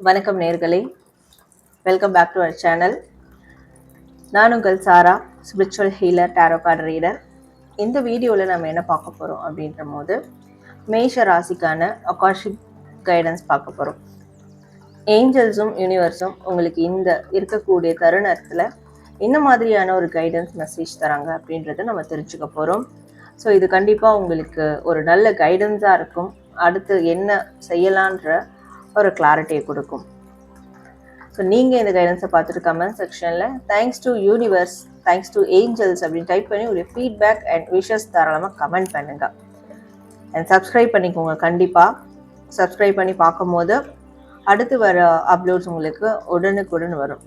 வணக்கம் நேர்களே. Welcome back to our channel நான் உங்கள் Sara spiritual healer tarot card reader இந்த வீடியோவில் நம்ம என்ன பார்க்க போகிறோம் அப்படின்ற போது மேஷ ராசிக்கான அகாஷிக் கைடன்ஸ் பார்க்க போகிறோம் ஏஞ்சல்ஸும் யூனிவர்ஸும் உங்களுக்கு இந்த இருக்கக்கூடிய தருணத்தில் என்ன மாதிரியான ஒரு கைடன்ஸ் மெசேஜ் தராங்க அப்படின்றத நம்ம தெரிஞ்சுக்க போகிறோம் ஸோ இது கண்டிப்பாக உங்களுக்கு ஒரு நல்ல கைடன்ஸாக இருக்கும். அடுத்து என்ன செய்யலான்ற ஒரு கிளாரிட்டியை கொடுக்கும். ஸோ நீங்கள் இந்த கைடன்ஸை பார்த்துட்டு கமெண்ட் செக்ஷனில் thanks to universe thanks to angels அப்படின்னு டைப் பண்ணி உங்களுடைய ஃபீட்பேக் அண்ட் விஷஸ் தாராளமாக கமெண்ட் பண்ணுங்க. அண்ட் சப்ஸ்கிரைப் பண்ணிக்கோங்க கண்டிப்பாக சப்ஸ்கிரைப் பண்ணி பார்க்கும்போது அடுத்து வர அப்லோட்ஸ் உங்களுக்கு உடனுக்குடன் வரும்.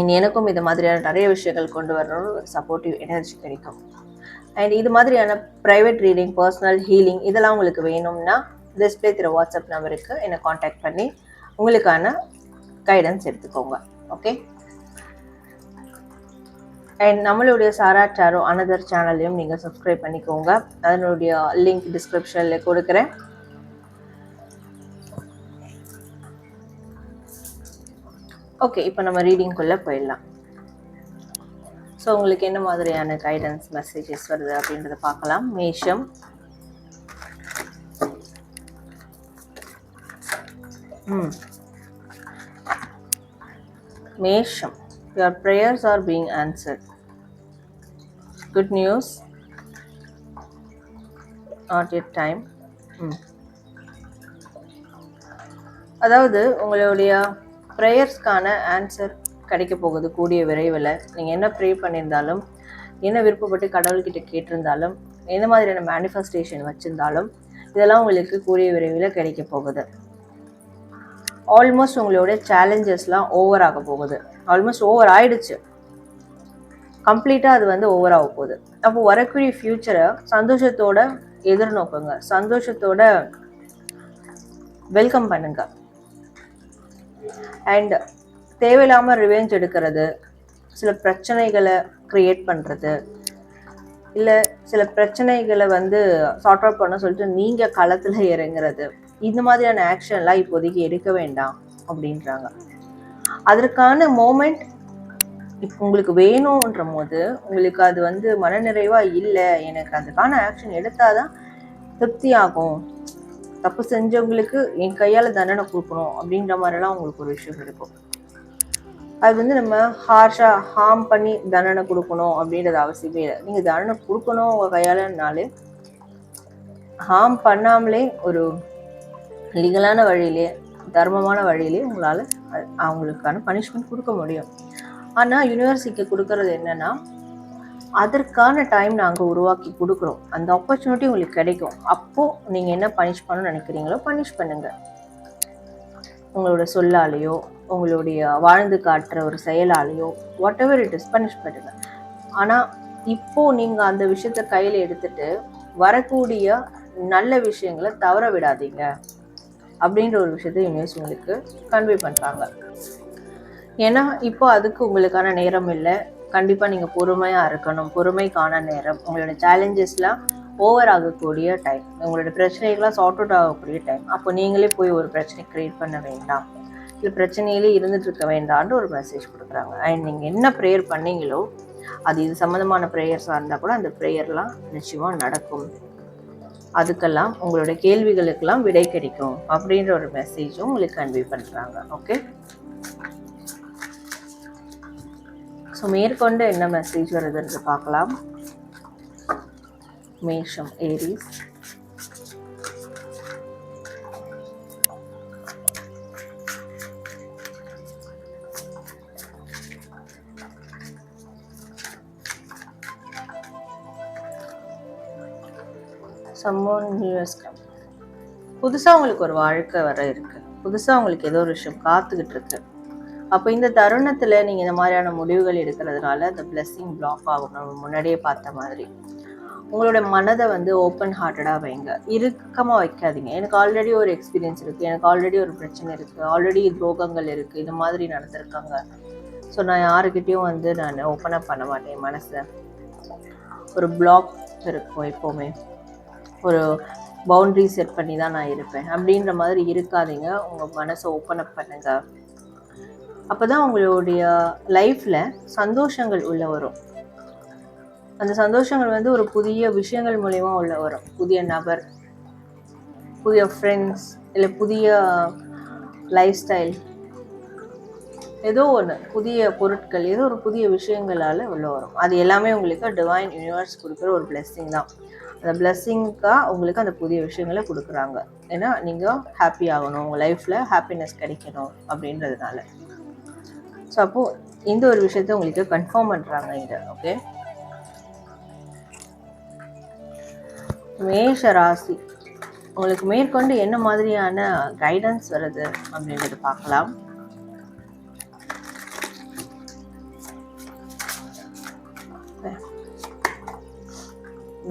இனி எனக்கும் இது மாதிரியான நிறைய விஷயங்கள் கொண்டு வரணும்னு சப்போர்ட்டிவ் எனர்ஜி கிடைக்கும். அண்ட் இது மாதிரியான ப்ரைவேட் ரீடிங் பர்சனல் ஹீலிங் இதெல்லாம் உங்களுக்கு வேணும்னா டிஸ்பிளே திரு வாட்ஸ்அப் நம்பருக்கு என்னை காண்டாக்ட் பண்ணி உங்களுக்கான கைடன்ஸ் எடுத்துக்கோங்க ஓகே அண்ட் நம்மளுடைய சாரா சாரோ அனதர் சேனல்லையும் நீங்கள் சப்ஸ்கிரைப் பண்ணிக்கோங்க. அதனுடைய லிங்க் டிஸ்கிரிப்ஷனில் கொடுக்குறேன். ஓகே இப்போ நம்ம ரீடிங்குள்ளே போயிடலாம். ஸோ உங்களுக்கு என்ன மாதிரியான கைடன்ஸ் மெசேஜஸ் வருது அப்படின்றத பார்க்கலாம். மேஷம். ம். மேஷம். Your prayers are being answered good news not yet time அதாவது உங்களுடைய ப்ரேயர்ஸ்க்கான ஆன்சர் கிடைக்க போகுது. கூடிய விரைவில். நீங்கள் என்ன ப்ரே பண்ணியிருந்தாலும் என்ன விருப்பப்பட்டு கடவுள்கிட்ட கேட்டிருந்தாலும் எந்த மாதிரியான மேனிஃபெஸ்டேஷன் வச்சுருந்தாலும் இதெல்லாம் உங்களுக்கு கூடிய விரைவில் கிடைக்க போகுது. ஆல்மோஸ்ட் உங்களுடைய சேலஞ்சஸ்லாம் ஓவர் ஆக போகுது. ஆல்மோஸ்ட் ஓவர் ஆயிடுச்சு. கம்ப்ளீட்டாக அது வந்து ஓவர் ஆக போகுது. அப்போ வரக்கூடிய ஃப்யூச்சரை சந்தோஷத்தோட எதிர்நோக்குங்க. சந்தோஷத்தோட வெல்கம் பண்ணுங்க. அண்ட் தேவையில்லாமல் ரிவெஞ்ச் எடுக்கிறது சில பிரச்சனைகளை க்ரியேட் பண்ணுறது இல்லை சில பிரச்சனைகளை வந்து சார்ட் அவுட் பண்ண சொல்லிட்டு நீங்கள் களத்தில் இறங்குறது இந்த மாதிரியான ஆக்ஷன்லாம் இப்போதைக்கு எடுக்க வேண்டாம் அப்படின்றாங்க. அதற்கான மோமெண்ட் இப்போ உங்களுக்கு வேணும்ன்ற போது உங்களுக்கு அது வந்து மனநிறைவாக இல்லை எனக்கு அதுக்கான ஆக்ஷன் எடுத்தாதான் திருப்தி ஆகும் தப்பு செஞ்சவங்களுக்கு என் கையால் தண்டனை கொடுக்கணும் அப்படின்ற மாதிரிலாம் உங்களுக்கு ஒரு விஷயம் இருக்கும். அது வந்து நம்ம ஹார்ஷாக ஹார்ம் பண்ணி தண்டனை கொடுக்கணும் அப்படின்றது அவசியமே இல்லை. நீங்கள் தண்டனை கொடுக்கணும் உங்கள் கையாலனாலே ஹார்ம் பண்ணாமலே ஒரு லீகலான வழியிலே தர்மமான வழியிலே உங்களால் அவங்களுக்கான பனிஷ்மெண்ட் கொடுக்க முடியும். ஆனால் யூனிவர்சிட்டிக்கு கொடுக்கறது என்னென்னா அதற்கான டைம் நாங்கள் உருவாக்கி கொடுக்குறோம். அந்த ஆப்பர்ச்சுனிட்டி உங்களுக்கு கிடைக்கும். அப்போது நீங்கள் என்ன பனிஷ் பண்ணணும்னு நினைக்கிறீங்களோ பனிஷ் பண்ணுங்கள் உங்களோட சொல்லாலேயோ உங்களுடைய வாழ்ந்து காட்டுற ஒரு செயலாலேயோ whatever it is punish பண்ணுங்க. ஆனால் இப்போது நீங்கள் அந்த விஷயத்த கையில் எடுத்துட்டு வரக்கூடிய நல்ல விஷயங்களை தவற விடாதீங்க. அப்படின்ற ஒரு விஷயத்த யூனிவர்ஸ் உங்களுக்கு கன்வே பண்ணுறாங்க ஏன்னா இப்போ அதுக்கு உங்களுக்கான நேரம் இல்லை. கண்டிப்பாக நீங்கள் பொறுமையாக இருக்கணும். பொறுமைக்கான நேரம். உங்களோட சேலஞ்சஸ்லாம் ஓவர் ஆகக்கூடிய டைம் உங்களோட பிரச்சனைகள்லாம் சார்ட் அவுட் ஆகக்கூடிய டைம் அப்போ நீங்களே போய் ஒரு பிரச்சனை க்ரியேட் பண்ண வேண்டாம். இல்லை பிரச்சனையிலே இருந்துட்டு இருக்க வேண்டாம்னு ஒரு மெசேஜ் கொடுக்குறாங்க. அண்ட் நீங்கள் என்ன ப்ரேயர் பண்ணீங்களோ அது இது சம்மந்தமான ப்ரேயர்ஸாக இருந்தால் கூட அந்த ப்ரேயர்லாம் நிச்சயமாக நடக்கும். அதுக்கெல்லாம் உங்களோட கேள்விகளுக்கெல்லாம் விடை கிடைக்கும் அப்படின்ற ஒரு மெசேஜும் உங்களுக்கு கன்வே பண்ணுறாங்க ஓகே ஸோ மேற்கொண்டு என்ன மெசேஜ் வருதுன்னு பார்க்கலாம். மேஷம் ஏரிஸ். சம்மோன் நியூஸ் கம் புதுசாக உங்களுக்கு ஒரு வாழ்க்கை வர இருக்கு. புதுசாக உங்களுக்கு ஏதோ ஒரு விஷயம் காத்துக்கிட்டு இருக்கு. அப்போ இந்த தருணத்தில் நீங்கள் இந்த மாதிரியான முடிவுகள் எடுக்கிறதுனால அந்த blessing பிளாக் ஆகும். நம்ம முன்னாடியே பார்த்த மாதிரி. உங்களோட மனதை வந்து ஓப்பன் ஹார்ட்டடாக வைங்க. இறுக்கமாக வைக்காதீங்க. எனக்கு ஆல்ரெடி ஒரு எக்ஸ்பீரியன்ஸ் இருக்குது எனக்கு ஆல்ரெடி ஒரு பிரச்சனை இருக்குது ஆல்ரெடி துரோகங்கள் இருக்குது இது மாதிரி நடந்திருக்காங்க. ஸோ நான் யாருக்கிட்டேயும் வந்து நான் ஓப்பன் அப் பண்ண மாட்டேன். மனசை ஒரு பிளாக் இருக்கும் எப்போவுமே. ஒரு பவுண்ட்ரி செட் பண்ணி தான் நான் இருப்பேன். அப்படின்ற மாதிரி இருக்காதீங்க. உங்கள் மனசை ஓப்பன் அப் பண்ணுங்கள் அப்போ தான் உங்களுடைய லைஃப்பில் சந்தோஷங்கள் உள்ள வரும். அந்த சந்தோஷங்கள் வந்து ஒரு புதிய விஷயங்கள் மூலயமா உள்ள வரும். புதிய நபர் புதிய ஃப்ரெண்ட்ஸ் இல்லை புதிய லைஃப் ஸ்டைல் ஏதோ ஒன்று புதிய பொருட்கள் ஏதோ ஒரு புதிய விஷயங்களால் உள்ள வரும். அது எல்லாமே உங்களுக்கு டிவைன் யூனிவர்ஸ் கொடுக்குற ஒரு பிளெஸ்ஸிங் தான். அந்த பிளெஸ்ஸிங்காக உங்களுக்கு அந்த புதிய விஷயங்களை கொடுக்குறாங்க. ஏன்னா நீங்கள் ஹாப்பி ஆகணும் உங்கள் லைஃப்பில் ஹாப்பினஸ் கிடைக்கணும் அப்படின்றதுனால. ஸோ அப்போது இந்த ஒரு விஷயத்த உங்களுக்கு கன்ஃபார்ம் பண்ணுறாங்க இங்கே ஓகே மேஷ ராசி. உங்களுக்கு மேற்கொண்டு என்ன மாதிரியான கைடன்ஸ் வருது அப்படின்றது பார்க்கலாம்.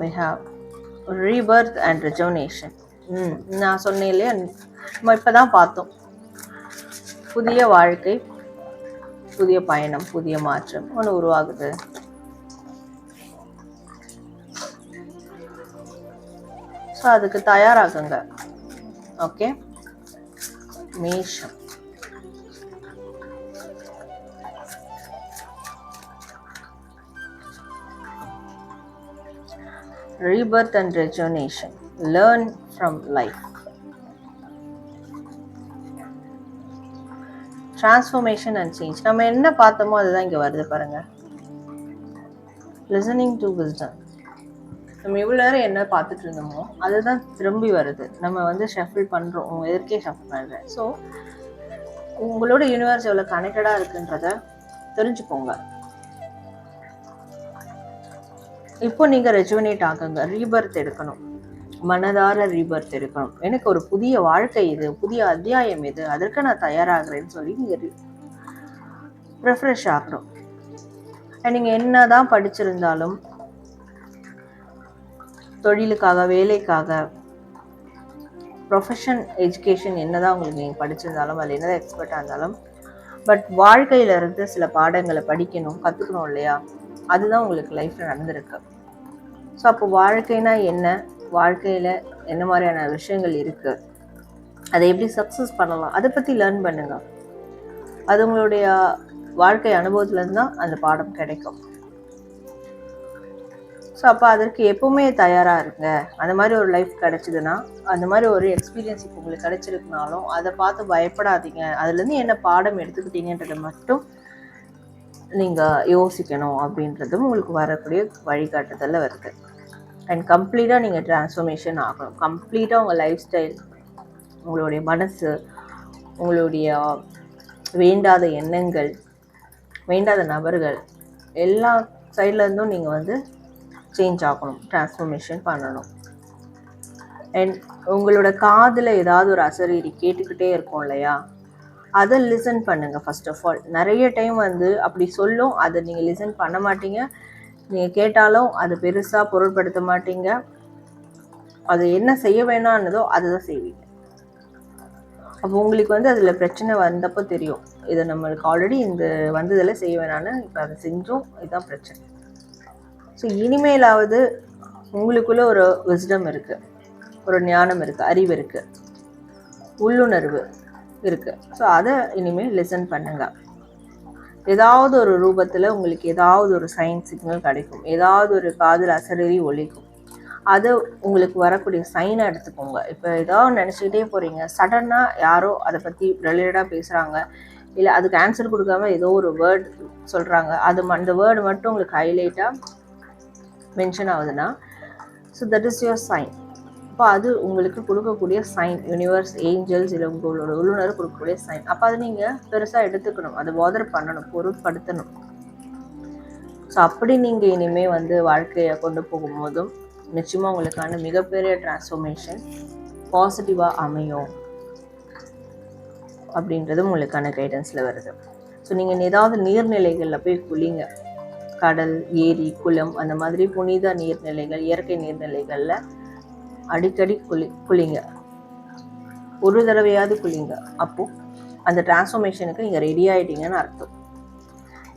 We have rebirth and rejuvenation. ம். நான் சொன்னேன் இல்லையா நம்ம இப்போ தான் பார்த்தோம். புதிய வாழ்க்கை புதிய பயணம் புதிய மாற்றம். ஒன்று உருவாகுது. ஸோ அதுக்கு தயாராகுங்க. ஓகே மேஷம். Rebirth and rejuvenation. Learn from life. Transformation and change. நம்ம என்ன பார்த்தோமோ அதுதான் இங்கே வருது பாருங்க லிசனிங் டு விஸ்டம் நம்ம இவ்வளோ நேரம் என்ன பார்த்துட்டு இருந்தோமோ அதுதான் திரும்பி வருது நம்ம வந்து ஷஃபிள் பண்ணுறோம் உங்கள் எதிர்க்கே ஷஃபிள் பண்ணுறேன் ஸோ உங்களோட யூனிவர்ஸ் எவ்வளோ கனெக்டடாக இருக்குன்றத தெரிஞ்சுக்கோங்க இப்போ நீங்கள் ரெஜுவனேட் ஆகுங்க. ரீபர்த் எடுக்கணும். மனதார ரீபர்த் எடுக்கணும். எனக்கு ஒரு புதிய வாழ்க்கை இது புதிய அத்தியாயம் இது அதற்கு நான் தயாராகிறேன்னு சொல்லி நீங்கள் ரெஃப்ரெஷ் ஆகணும். நீங்கள் என்ன தான் படிச்சிருந்தாலும் தொழிலுக்காக வேலைக்காக ப்ரொஃபஷன் எஜுகேஷன் என்னதான் உங்களுக்கு நீங்கள் படிச்சிருந்தாலும் அதில் என்னதான் எக்ஸ்பர்ட்டாக இருந்தாலும் பட் வாழ்க்கையில் இருந்து சில பாடங்களை படிக்கணும் கற்றுக்கணும் இல்லையா? அதுதான் உங்களுக்கு லைஃப்பில் நடந்திருக்கு. ஸோ அப்போ வாழ்க்கைனா என்ன? வாழ்க்கையில் என்ன மாதிரியான விஷயங்கள் இருக்குது அதை எப்படி சக்ஸஸ் பண்ணலாம்? அதை பற்றி லேர்ன் பண்ணுங்க. அது உங்களுடைய வாழ்க்கை அனுபவத்துலேருந்து தான் அந்த பாடம் கிடைக்கும். ஸோ அப்போ அதற்கு எப்போவுமே தயாராக இருங்க. அந்த மாதிரி ஒரு லைஃப் கிடைச்சிதுன்னா அந்த மாதிரி ஒரு எக்ஸ்பீரியன்ஸ் இப்போ உங்களுக்கு கிடைச்சிருக்குனாலும் அதை பார்த்து பயப்படாதீங்க. அதுலேருந்து என்ன பாடம் எடுத்துக்கிட்டீங்கன்றதை மட்டும் நீங்கள் யோசிக்கணும் அப்படின்றதும் உங்களுக்கு வரக்கூடிய வழிகாட்டுதலில் வருது. அண்ட் கம்ப்ளீட்டாக நீங்கள் டிரான்ஸ்ஃபர்மேஷன் ஆகணும். கம்ப்ளீட்டாக உங்கள் லைஃப் ஸ்டைல் உங்களுடைய மனசு உங்களுடைய வேண்டாத எண்ணங்கள் வேண்டாத நபர்கள் எல்லா சைட்லேருந்தும் நீங்கள் வந்து சேஞ்ச் ஆகணும். டிரான்ஸ்ஃபர்மேஷன் பண்ணணும். அண்ட் உங்களோட காதில் ஏதாவது ஒரு அசரீரி கேட்டுக்கிட்டே இருக்கும் இல்லையா? அதை லிசன் பண்ணுங்கள் ஃபர்ஸ்ட் ஆஃப் ஆல் நிறைய டைம் வந்து அப்படி சொல்லும் அதை நீங்கள் லிசன் பண்ண மாட்டீங்க. நீங்கள் கேட்டாலும் அது பெருசாக பொருட்படுத்த மாட்டீங்க. அது என்ன செய்ய வேணான்னதோ அதை தான் செய்வீங்க. அப்போ உங்களுக்கு வந்து அதில் பிரச்சனை வந்தப்போ தெரியும். இதை நம்மளுக்கு ஆல்ரெடி இந்த வந்ததில் செய்ய வேணான்னு இப்போ அதை செஞ்சோம் இதுதான் பிரச்சனை. ஸோ இனிமேலாவது உங்களுக்குள்ளே ஒரு விஸ்டம் இருக்குது ஒரு ஞானம் இருக்குது அறிவு இருக்குது உள்ளுணர்வு. இருக்குது ஸோ அதை இனிமேல் லெசன் பண்ணுங்க. ஏதாவது ஒரு ரூபத்தில் உங்களுக்கு ஏதாவது ஒரு சைன் சிக்னல் கிடைக்கும். ஏதாவது ஒரு காதில் அசரறி ஒழிக்கும் அது உங்களுக்கு வரக்கூடிய சைனை எடுத்துக்கோங்க. இப்போ ஏதோ நினச்சிக்கிட்டே போகிறீங்க சடனாக யாரோ அதை பற்றி ரிலேட்டடாக பேசுகிறாங்க இல்லை அதுக்கு ஆன்சர் கொடுக்காம ஏதோ ஒரு வேர்ட் சொல்கிறாங்க அது ம- அந்த வேர்டு மட்டும் உங்களுக்கு ஹைலைட்டாக மென்ஷன் ஆகுதுன்னா so that is your sign அப்போ அது உங்களுக்கு கொடுக்கக்கூடிய சைன் யூனிவர்ஸ் ஏஞ்சல்ஸ் இல்லை உங்களோட உள்ளுணர் கொடுக்கக்கூடிய சைன் அப்போ அதை நீங்கள் பெருசாக எடுத்துக்கணும். அதை பாதர் பண்ணணும் பொருட்படுத்தணும். ஸோ அப்படி நீங்கள் இனிமேல் வந்து வாழ்க்கையை கொண்டு போகும்போதும் நிச்சயமாக உங்களுக்கான மிகப்பெரிய டிரான்ஸ்ஃபர்மேஷன் பாசிட்டிவாக அமையும். அப்படின்றதும் உங்களுக்கான கைடன்ஸில் வருது. ஸோ நீங்கள் ஏதாவது நீர்நிலைகளில் போய் குளிங்க. கடல் ஏரி குளம் அந்த மாதிரி புனித நீர்நிலைகள் இயற்கை நீர்நிலைகளில் அடிக்கடி குளி குளிங்க. ஒரு தடவையாவது குளிங்க. அப்போது அந்த டிரான்ஸ்ஃபர்மேஷனுக்கு நீங்கள் ரெடி ஆகிட்டீங்கன்னு அர்த்தம்.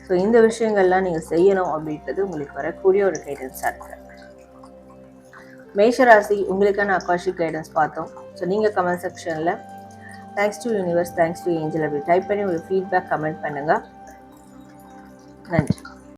ஸோ இந்த விஷயங்கள்லாம் நீங்கள் செய்யணும் அப்படின்றது உங்களுக்கு வரக்கூடிய ஒரு கைடன்ஸாக இருக்கு. மேஷராசி உங்களுக்கான அக்காஷிக் கைடன்ஸ் பார்த்தோம். ஸோ நீங்கள் கமெண்ட் செக்ஷனில் thanks to universe thanks to angel அப்படி டைப் பண்ணி ஒரு ஃபீட்பேக் கமெண்ட் பண்ணுங்கள் நன்றி.